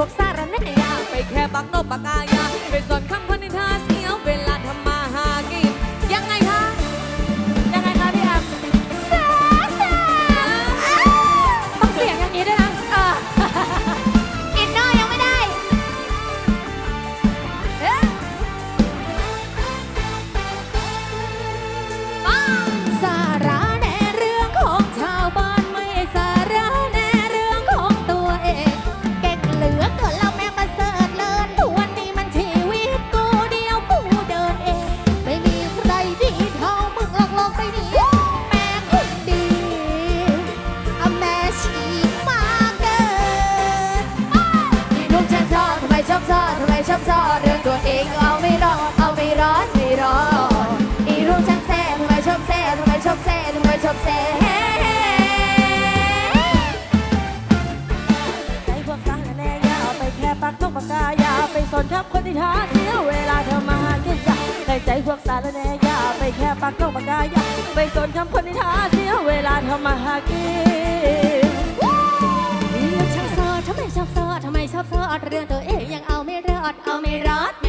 พวกสารนั่ยาไปแค่บักโนบัากกาย บแสใจพวกกันแน่ยาเไปแค่ปักนกปากกายาไปสนทับคนที่ท้าเสียเวลาเธอมาหาแค่อยากในใจพวกสารแน่ย่าไปแค่ปักนกปากกายาไปสนทับคนที่ท้าเสียเวลาเธอมาหากินเรื่อช่าซอทำไมชอบซอทำไมชอบซอดเรื่องตัวเองยังเอาไม่รอดเอาไม่รอด